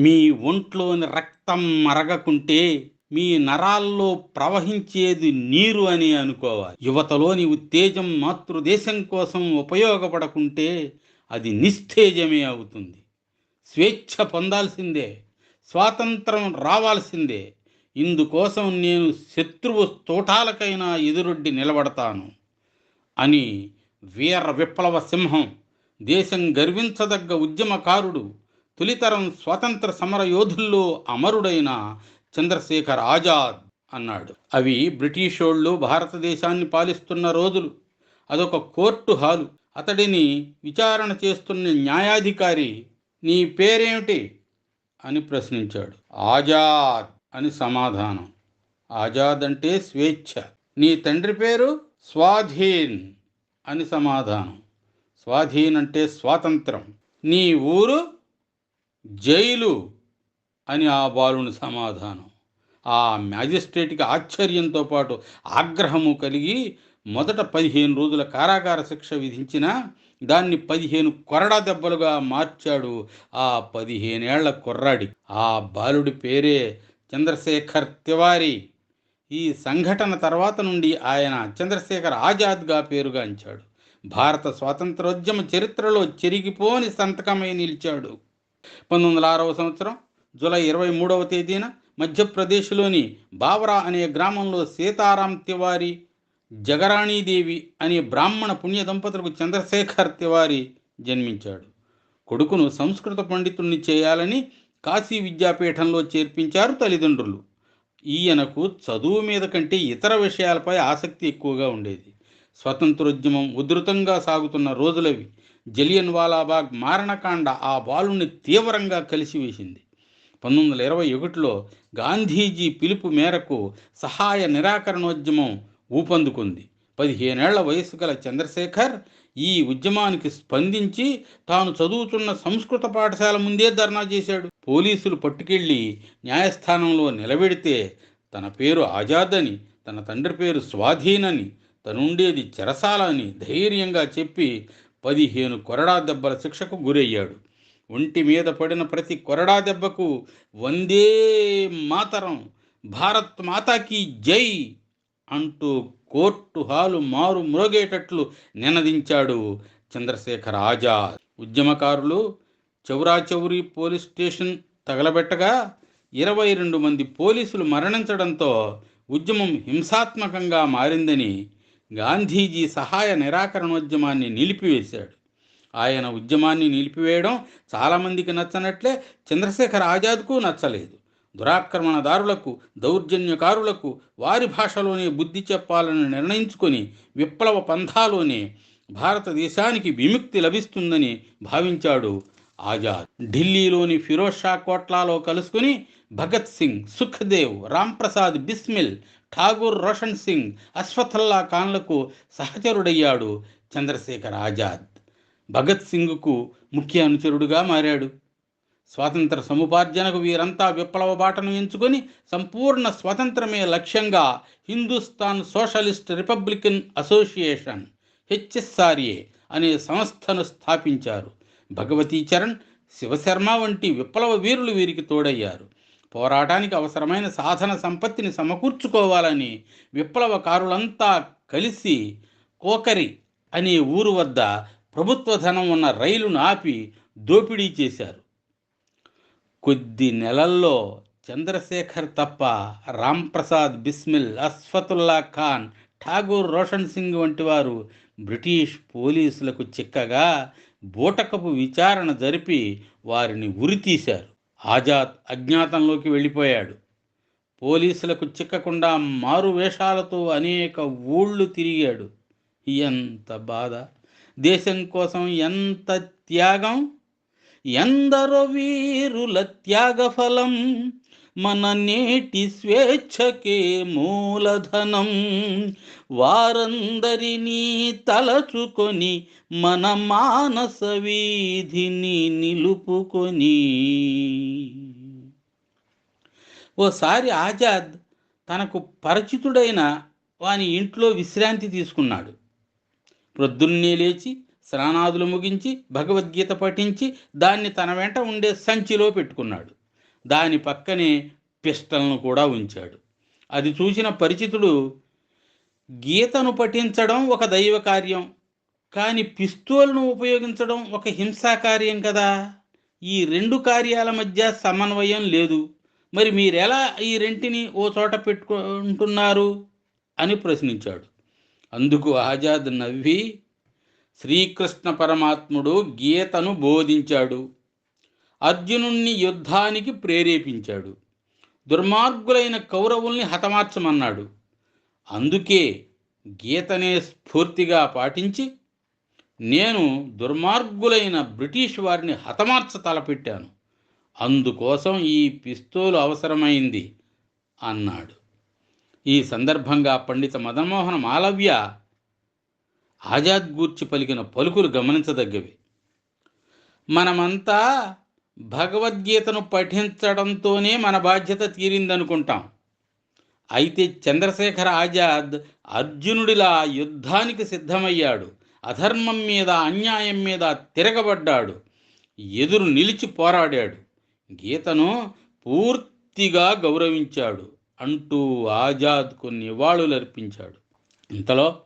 మీ ఒంట్లోని రక్తం మరగకుంటే మీ నరాల్లో ప్రవహించేది నీరు అని అనుకోవాలి. యువతలోని ఉత్తేజం మాతృదేశం కోసం ఉపయోగపడకుంటే అది నిస్తేజమే అవుతుంది. స్వేచ్ఛ పొందాల్సిందే స్వాతంత్రం రావాల్సిందే. ఇందుకోసం నేను శత్రువు తోటాలకైనా ఎదురొడ్డి నిలబడతాను అని వీర విప్లవ సింహం దేశం గర్వించదగ్గ ఉద్యమకారుడు తొలితరం స్వాతంత్ర సమర యోధుల్లో అమరుడైన చంద్రశేఖర్ ఆజాద్ అన్నాడు. అవి బ్రిటిషోళ్ళు భారతదేశాన్ని పాలిస్తున్న రోజులు. అదొక కోర్టు హాలు. అతడిని విచారణ చేస్తున్న న్యాయాధికారి నీ పేరేమిటి? అని ప్రశ్నించాడు. ఆజాద్ అని సమాధానం. ఆజాద్ అంటే స్వేచ్ఛ. నీ తండ్రి పేరు స్వాధీన్ అని సమాధానం. స్వాధీన్ అంటే స్వాతంత్రం. నీ ఊరు జైలు అని ఆ బాలుని సమాధానం. ఆ మ్యాజిస్ట్రేట్కి ఆశ్చర్యంతో పాటు ఆగ్రహము కలిగి మొదట పదిహేను రోజుల కారాగార శిక్ష విధించిన దాన్ని పదిహేను కొరడా దెబ్బలుగా మార్చాడు ఆ పదిహేనేళ్ళ కుర్రాడి. ఆ బాలుడి పేరే చంద్రశేఖర్ తివారీ. ఈ సంఘటన తర్వాత నుండి ఆయన చంద్రశేఖర్ ఆజాద్గా పేరుగాంచాడు. భారత స్వాతంత్రోద్యమ చరిత్రలో చెరిగిపోని సంతకమై నిలిచాడు. పంతొమ్మిది వందల ఆరవ సంవత్సరం జూలై ఇరవై మూడవ తేదీన మధ్యప్రదేశ్లోని బావరా అనే గ్రామంలో సీతారాం తివారి జగరాణీదేవి అనే బ్రాహ్మణ పుణ్య దంపతులకు చంద్రశేఖర్ తివారి జన్మించాడు. కొడుకును సంస్కృత పండితుణ్ణి చేయాలని కాశీ విద్యాపీఠంలో చేర్పించారు తల్లిదండ్రులు. ఈయనకు చదువు మీద కంటే ఇతర విషయాలపై ఆసక్తి ఎక్కువగా ఉండేది. స్వతంత్రోద్యమం ఉధృతంగా సాగుతున్న రోజులవి. జలియన్ వాలాబాగ్ మారణకాండ ఆ బాలుని తీవ్రంగా కలిసివేసింది. పంతొమ్మిది వందల ఇరవై ఒకటిలో గాంధీజీ పిలుపు మేరకు సహాయ నిరాకరణోద్యమం ఊపందుకుంది. పదిహేనేళ్ళ వయసు గల చంద్రశేఖర్ ఈ ఉద్యమానికి స్పందించి తాను చదువుతున్న సంస్కృత పాఠశాల ముందే ధర్నా చేశాడు. పోలీసులు పట్టుకెళ్ళి న్యాయస్థానంలో నిలబెడితే తన పేరు ఆజాద్ అని తన తండ్రి పేరు స్వాధీన్ అని తనుండేది చెరసాల అని ధైర్యంగా చెప్పి పదిహేను కొరడా దెబ్బల శిక్షకు గురయ్యాడు. ఒంటి మీద పడిన ప్రతి కొరడా దెబ్బకు వందే మాతరం భారత్ మాతాకి జై అంటూ కోర్టు హాలు మారు మ్రోగేటట్లు నినదించాడు చంద్రశేఖర్ ఆజాద్. ఉద్యమకారులు చౌరాచౌరి పోలీస్ స్టేషన్ తగలబెట్టగా ఇరవై రెండు మంది పోలీసులు మరణించడంతో ఉద్యమం హింసాత్మకంగా మారిందని గాంధీజీ సహాయ నిరాకరణోద్యమాన్ని నిలిపివేశాడు. ఆయన ఉద్యమాన్ని నిలిపివేయడం చాలామందికి నచ్చనట్లే చంద్రశేఖర్ ఆజాద్కు నచ్చలేదు. దురాక్రమణదారులకు దౌర్జన్యకారులకు వారి భాషలోనే బుద్ధి చెప్పాలని నిర్ణయించుకొని విప్లవ పంథాలోనే భారతదేశానికి విముక్తి లభిస్తుందని భావించాడు ఆజాద్. ఢిల్లీలోని ఫిరోజ్ షా కోట్లాలో కలుసుకుని భగత్ సింగ్ సుఖ్దేవ్ రాంప్రసాద్ బిస్మిల్ ఠాగూర్ రోషన్ సింగ్ అశ్వథల్లా ఖాన్లకు సహచరుడయ్యాడు చంద్రశేఖర్ ఆజాద్. భగత్ సింగ్కు ముఖ్య అనుచరుడుగా మారాడు. స్వాతంత్ర సముపార్జనకు వీరంతా విప్లవ బాటను ఎంచుకొని సంపూర్ణ స్వతంత్రమే లక్ష్యంగా Hindustan Socialist Republican Association HSRA అనే సంస్థను స్థాపించారు. భగవతీ చరణ్ శివశర్మ వంటి విప్లవ వీరులు వీరికి తోడయ్యారు. పోరాటానికి అవసరమైన సాధన సంపత్తిని సమకూర్చుకోవాలని విప్లవకారులంతా కలిసి కోకరి అనే ఊరు వద్ద ప్రభుత్వ ధనం ఉన్న రైలును ఆపి దోపిడీ చేశారు. కొద్ది నెలల్లో చంద్రశేఖర్ తప్ప రాంప్రసాద్ బిస్మిల్ అస్ఫతుల్లా ఖాన్ ఠాగూర్ రోషన్ సింగ్ వంటి వారు బ్రిటిష్ పోలీసులకు చిక్కగా బూటకపు విచారణ జరిపి వారిని ఉరితీశారు. ఆజాద్ అజ్ఞాతంలోకి వెళ్ళిపోయాడు. పోలీసులకు చిక్కకుండా మారు వేషాలతో అనేక ఊళ్ళు తిరిగాడు. ఎంత బాధ! దేశం కోసం ఎంత త్యాగం! ఎందరో వీరుల త్యాగఫలం! మన నేటి స్వేచ్ఛకే మూలధనం. వారందరినీ తలచుకొని మన మానస వీధిని నిలుపుకొని. ఓసారి ఆజాద్ తనకు పరిచితుడైన వాని ఇంట్లో విశ్రాంతి తీసుకున్నాడు. ప్రొద్దున్నే లేచి స్నానాదులు ముగించి భగవద్గీత పఠించి దాన్ని తన వెంట ఉండే సంచిలో పెట్టుకున్నాడు. దాని పక్కనే పిస్టల్ను కూడా ఉంచాడు. అది చూసిన పరిచితుడు గీతను పఠించడం ఒక దైవ కార్యం కానీ పిస్తోల్ను ఉపయోగించడం ఒక హింసా కార్యం కదా? ఈ రెండు కార్యాల మధ్య సమన్వయం లేదు. మరి మీరెలా ఈ రెంటిని ఓ చోట పెట్టుకుంటున్నారు? అని ప్రశ్నించాడు. అందుకు ఆజాద్ నవ్వి శ్రీకృష్ణ పరమాత్ముడు గీతను బోధించాడు. అర్జునుణ్ణి యుద్ధానికి ప్రేరేపించాడు. దుర్మార్గులైన కౌరవుల్ని హతమార్చమన్నాడు. అందుకే గీతనే స్ఫూర్తిగా పాటించి నేను దుర్మార్గులైన బ్రిటిష్ వారిని హతమార్చ తలపెట్టాను. అందుకోసం ఈ పిస్తోలు అవసరమైంది అన్నాడు. ఈ సందర్భంగా పండిత మదన్మోహన మాలవ్య ఆజాద్ గూర్చి పలికిన పలుకులు గమనించదగ్గవి. మనమంతా భగవద్గీతను పఠించడంతోనే మన బాధ్యత తీరిందనుకుంటాం. అయితే చంద్రశేఖర ఆజాద్ అర్జునుడిలా యుద్ధానికి సిద్ధమయ్యాడు. అధర్మం మీద అన్యాయం మీద తిరగబడ్డాడు. ఎదురు నిలిచి పోరాడాడు. గీతను పూర్తిగా గౌరవించాడు. అంటూ ఆజాద్కు నివాళులర్పించాడు. ఇంతలో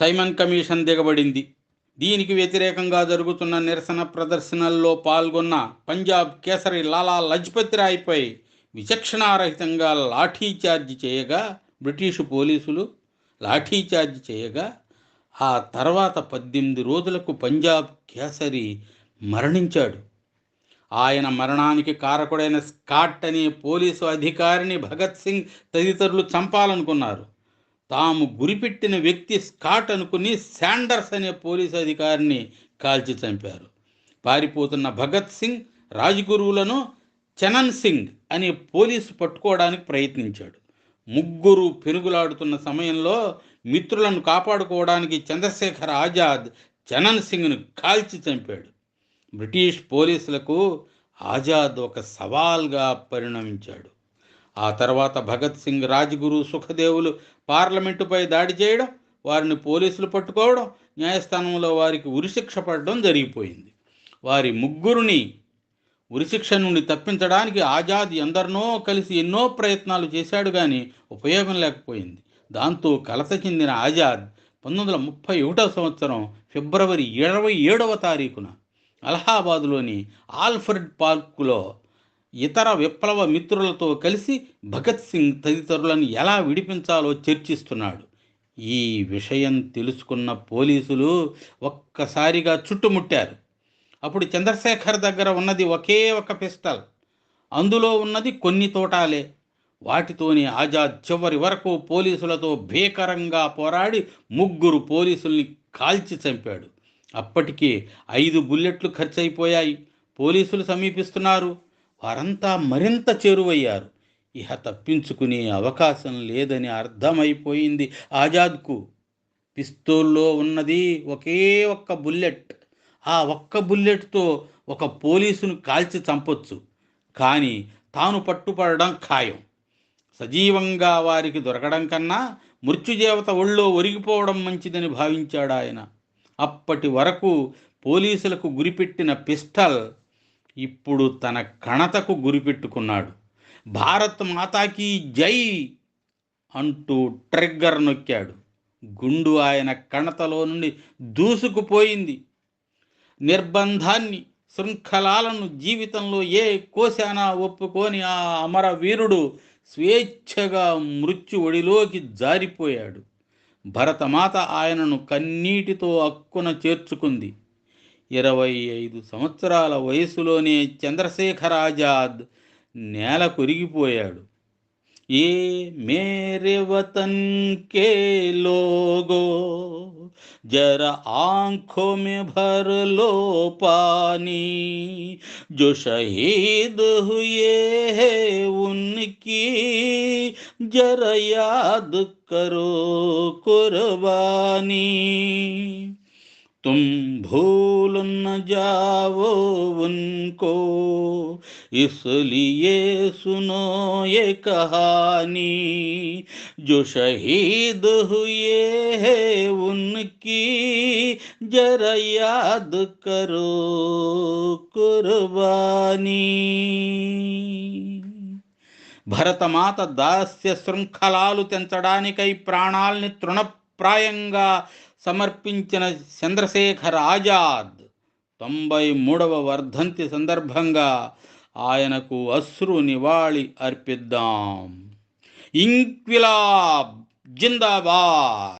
సైమన్ కమిషన్ దిగబడింది. దీనికి వ్యతిరేకంగా జరుగుతున్న నిరసన ప్రదర్శనల్లో పాల్గొన్న పంజాబ్ కేసరి లాలా లజ్పత్ రాయ్పై విచక్షణారహితంగా లాఠీచార్జ్ చేయగా బ్రిటిషు పోలీసులు లాఠీచార్జ్ చేయగా ఆ తర్వాత పద్దెనిమిది రోజులకు పంజాబ్ కేసరి మరణించాడు. ఆయన మరణానికి కారకుడైన స్కాట్ అనే పోలీసు అధికారిని భగత్ సింగ్ తదితరులు చంపాలనుకున్నారు. తాము గురిపెట్టిన వ్యక్తి స్కాట్ అనుకుని శాండర్స్ అనే పోలీసు అధికారిని కాల్చి చంపారు. పారిపోతున్న భగత్ సింగ్ రాజ్గురువులను చనన్ సింగ్ అనే పోలీసు పట్టుకోవడానికి ప్రయత్నించాడు. ముగ్గురు పెనుగులాడుతున్న సమయంలో మిత్రులను కాపాడుకోవడానికి చంద్రశేఖర్ ఆజాద్ చనన్ సింగ్ను కాల్చి చంపాడు. బ్రిటిష్ పోలీసులకు ఆజాద్ ఒక సవాల్గా పరిణమించాడు. ఆ తర్వాత భగత్ సింగ్ రాజ్గురు సుఖదేవులు పార్లమెంటుపై దాడి చేయడం వారిని పోలీసులు పట్టుకోవడం న్యాయస్థానంలో వారికి ఉరిశిక్ష పడడం జరిగిపోయింది. వారి ముగ్గురిని ఉరిశిక్ష నుండి తప్పించడానికి ఆజాద్ ఎందరినో కలిసి ఎన్నో ప్రయత్నాలు చేశాడు కానీ ఉపయోగం లేకపోయింది. దాంతో కలత చెందిన ఆజాద్ పంతొమ్మిది వందల ముప్పై ఒకటవ సంవత్సరం ఫిబ్రవరి ఇరవై ఏడవ తారీఖున అలహాబాదులోని ఆల్ఫ్రెడ్ పార్కులో ఇతర విప్లవ మిత్రులతో కలిసి భగత్ సింగ్ తదితరులను ఎలా విడిపించాలో చర్చిస్తున్నాడు. ఈ విషయం తెలుసుకున్న పోలీసులు ఒక్కసారిగా చుట్టుముట్టారు. అప్పుడు చంద్రశేఖర్ దగ్గర ఉన్నది ఒకే ఒక పిస్టల్. అందులో ఉన్నది కొన్ని తోటాలే. వాటితోనే ఆజాద్ చివరి వరకు పోలీసులతో భీకరంగా పోరాడి ముగ్గురు పోలీసుల్ని కాల్చి చంపాడు. అప్పటికే ఐదు బుల్లెట్లు ఖర్చయిపోయాయి. పోలీసులు సమీపిస్తున్నారు. వారంతా మరింత చేరువయ్యారు. ఇహ తప్పించుకునే అవకాశం లేదని అర్థమైపోయింది. ఆజాద్కు పిస్తోల్లో ఉన్నది ఒకే ఒక్క బుల్లెట్. ఆ ఒక్క బుల్లెట్తో ఒక పోలీసును కాల్చి చంపొచ్చు. కానీ తాను పట్టుపడడం ఖాయం. సజీవంగా వారికి దొరకడం కన్నా మృత్యుదేవత ఒళ్ళో ఒరిగిపోవడం మంచిదని భావించాడు ఆయన అప్పటి వరకు పోలీసులకు గురిపెట్టిన పిస్టల్ ఇప్పుడు తన కణతకు గురిపెట్టుకున్నాడు. భారత్ మాతాకి జై అంటూ ట్రిగ్గర్ నొక్కాడు. గుండు ఆయన కణతలో నుండి దూసుకుపోయింది. నిర్బంధాన్ని శృంఖలాలను జీవితంలో ఏ కోశానా ఒప్పుకొని ఆ అమర వీరుడు స్వేచ్ఛగా మృత్యు ఒడిలోకి జారిపోయాడు. భరతమాత ఆయనను కన్నీటితో అక్కున చేర్చుకుంది. ఇరవై ఐదు సంవత్సరాల వయసులోనే చంద్రశేఖర్ ఆజాద్ నేల కొరిగిపోయాడు ఏ మేరే వతన్ కే లోగో जरा आंखों में भर लो पानी जो शहीद हुए हैं उनकी जरा याद करो कुर्बानी तुम भूल न जाओ उनको इसलिए सुनो ये कहानी जो शहीद हुए हैं उनकी जरा याद करो कुर्बानी భరతమాత దాస్య శృంఖలాలు తెంచడానికై ప్రాణాల్ని ప్రాయంగా సమర్పించిన చంద్రశేఖర్ ఆజాద్ తొంభై మూడవ వర్ధంతి సందర్భంగా ఆయనకు అశ్రు నివాళి అర్పిద్దాం. ఇంక్విలాబ్ జిందాబాద్!